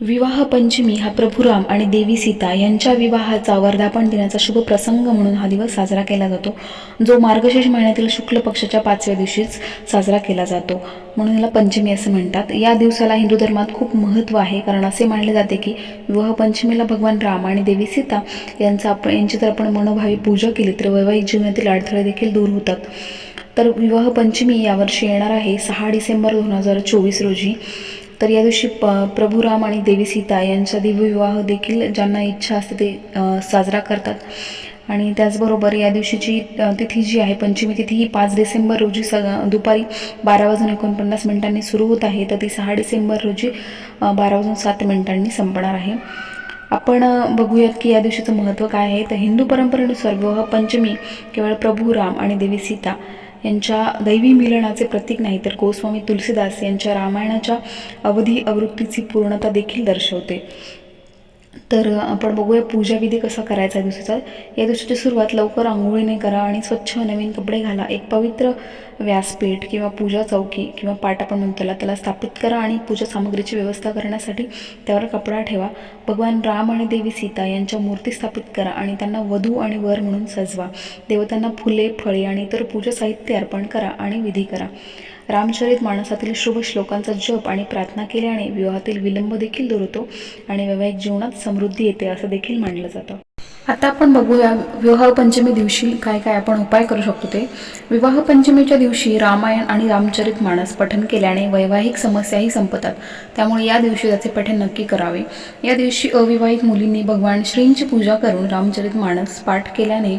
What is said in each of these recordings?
विवाह पंचमी हा प्रभुराम आणि देवी सीता यांच्या विवाहाचा वर्धापन दिनाचा शुभ प्रसंग म्हणून हा दिवस साजरा केला जातो. जो मार्गशीर्ष महिन्यातील शुक्ल पक्षाच्या पाचव्या दिवशीच साजरा केला जातो. म्हणून याला पंचमी असं म्हणतात. या दिवसाला हिंदू धर्मात खूप महत्त्व आहे. कारण असे मानले जाते की विवाह पंचमीला भगवान राम आणि देवी सीता यांचा आपण यांची जर आपण मनोभावी पूजा केली तर वैवाहिक जीवनातील अडथळे देखील दूर होतात. तर विवाह पंचमी यावर्षी येणार आहे सहा डिसेंबर दोन हजार चोवीस रोजी. तर या दिवशी प प्रभू राम आणि देवी सीता यांचा दिव्यविवाह देखील ज्यांना इच्छा असते ते साजरा करतात. आणि त्याचबरोबर या दिवशीची तिथी जी आहे पंचमी तिथी ही पाच डिसेंबर रोजी स दुपारी बारा वाजून एकोणपन्नास मिनिटांनी सुरू होत आहे. तर ती सहा डिसेंबर रोजी बारा वाजून सात मिनिटांनी संपणार आहे. आपण बघूयात की या दिवशीचं महत्त्व काय आहे. तर हिंदू परंपरेनुसार विवाह पंचमी केवळ प्रभू राम आणि देवी सीता यांच्या दैवी मिलनाचे प्रतीक नाही तर गोस्वामी तुलसीदास यांच्या रामायणाच्या अवधी आवृत्तीची पूर्णता देखील दर्शवते. तर आपण बघूया पूजाविधी कसा करायचा आहे दिवसाचा. या दिवसाची सुरुवात लवकर आंघोळीने करा आणि स्वच्छ नवीन कपडे घाला. एक पवित्र व्यासपीठ किंवा पूजा चौकी किंवा पाट आपण म्हणतो त्याला त्याला स्थापित करा आणि पूजा सामग्रीची व्यवस्था करण्यासाठी त्यावर कपडा ठेवा. भगवान राम आणि देवी सीता यांच्या मूर्ती स्थापित करा आणि त्यांना वधू आणि वर म्हणून सजवा. देवतांना फुले फळे आणि इतर पूजा साहित्य अर्पण करा आणि विधी करा. रामचरित माणसातील शुभ श्लोकांचा जप आणि प्रार्थना केल्याने विवाहातील विलंब देखील दूर होतो आणि वैवाहिक जीवनात समृद्धी येते असं देखील मानलं जातं. आता आपण बघूया विवाहपंचमी दिवशी काय काय आपण उपाय करू शकतो ते. विवाहपंचमीच्या दिवशी रामायण आणि रामचरित मानस पठन केल्याने वैवाहिक समस्याही संपतात. त्यामुळे या दिवशी त्याचे पठन नक्की करावे. या दिवशी अविवाहित मुलींनी भगवान श्रींची पूजा करून रामचरित मानस पाठ केल्याने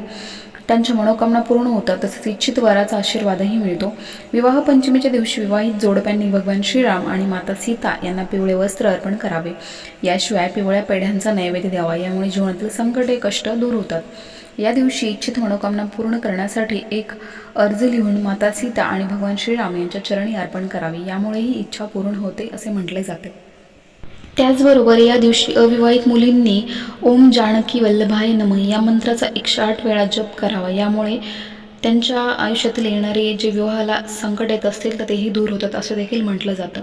त्यांच्या मनोकामना पूर्ण होतात तसेच इच्छित वराचा आशीर्वादही मिळतो. विवाह पंचमीच्या दिवशी विवाहित जोडप्यांनी भगवान श्रीराम आणि माता सीता यांना पिवळे वस्त्र अर्पण करावे. याशिवाय पिवळ्या पेढ्यांचा नैवेद्य द्यावा यामुळे जीवनातील संकटे कष्ट दूर होतात. या दिवशी इच्छित मनोकामना पूर्ण करण्यासाठी एक अर्ज लिहून माता सीता आणि भगवान श्रीराम यांच्या चरणी अर्पण करावी. यामुळेही इच्छा पूर्ण होते असे म्हटले जाते. त्याचबरोबर या दिवशी अविवाहित मुलींनी ओम जानकी वल्लभाय नम या मंत्राचा एकशे आठ वेळा जप करावा. यामुळे त्यांच्या आयुष्यातील येणारे जे विवाहाला संकट येत असतील तर तेही दूर होतात असं देखील म्हटलं जातं.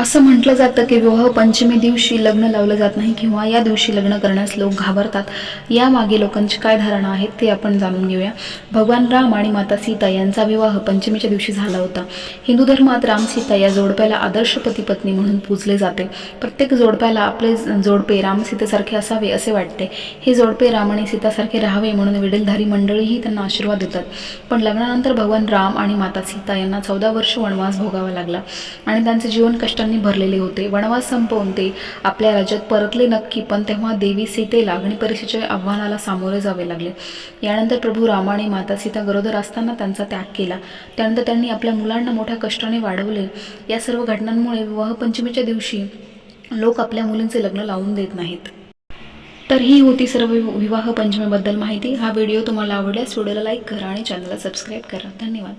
असं म्हटलं जातं की विवाह पंचमी दिवशी लग्न लावलं जात नाही किंवा या दिवशी लग्न करण्यास लोक घाबरतात. यामागे लोकांची काय धारणा आहेत ते आपण जाणून घेऊया. भगवान राम आणि माता सीता यांचा विवाह पंचमीच्या दिवशी झाला होता. हिंदू धर्मात राम सीता या जोडप्याला आदर्श पती पत्नी म्हणून पूजले जाते. प्रत्येक जोडप्याला आपले जोडपे राम सीतेसारखे असावे असे वाटते. हे जोडपे राम आणि सीतासारखे राहावे म्हणून वडीलधारी मंडळीही त्यांना आशीर्वाद देतात. पण लग्नानंतर भगवान राम आणि माता सीता यांना चौदा वर्ष वनवास भोगावा लागला आणि त्यांचे जीवन कष्टांनी भरलेले होते. वनवास संपवून ते आपल्या राज्यात परतले नक्की पण तेव्हा देवी सीतेला अग्निपरीक्षेच्या आव्हानाला सामोरे जावे लागले. यानंतर प्रभू रामाने माता सीता गरोदर असताना त्यांचा त्याग केला. त्यानंतर त्यांनी आपल्या मुलांना मोठ्या कष्टाने वाढवले. या सर्व घटनांमुळे विवाहपंचमीच्या दिवशी लोक आपल्या मुलींचे लग्न लावून देत नाहीत. तर ही होती सर्व विवाह पंचमीबद्दल माहिती. हा व्हिडिओ तुम्हाला आवडल्यास व्हिडिओला लाईक करा आणि चॅनलला सबस्क्राईब करा. धन्यवाद.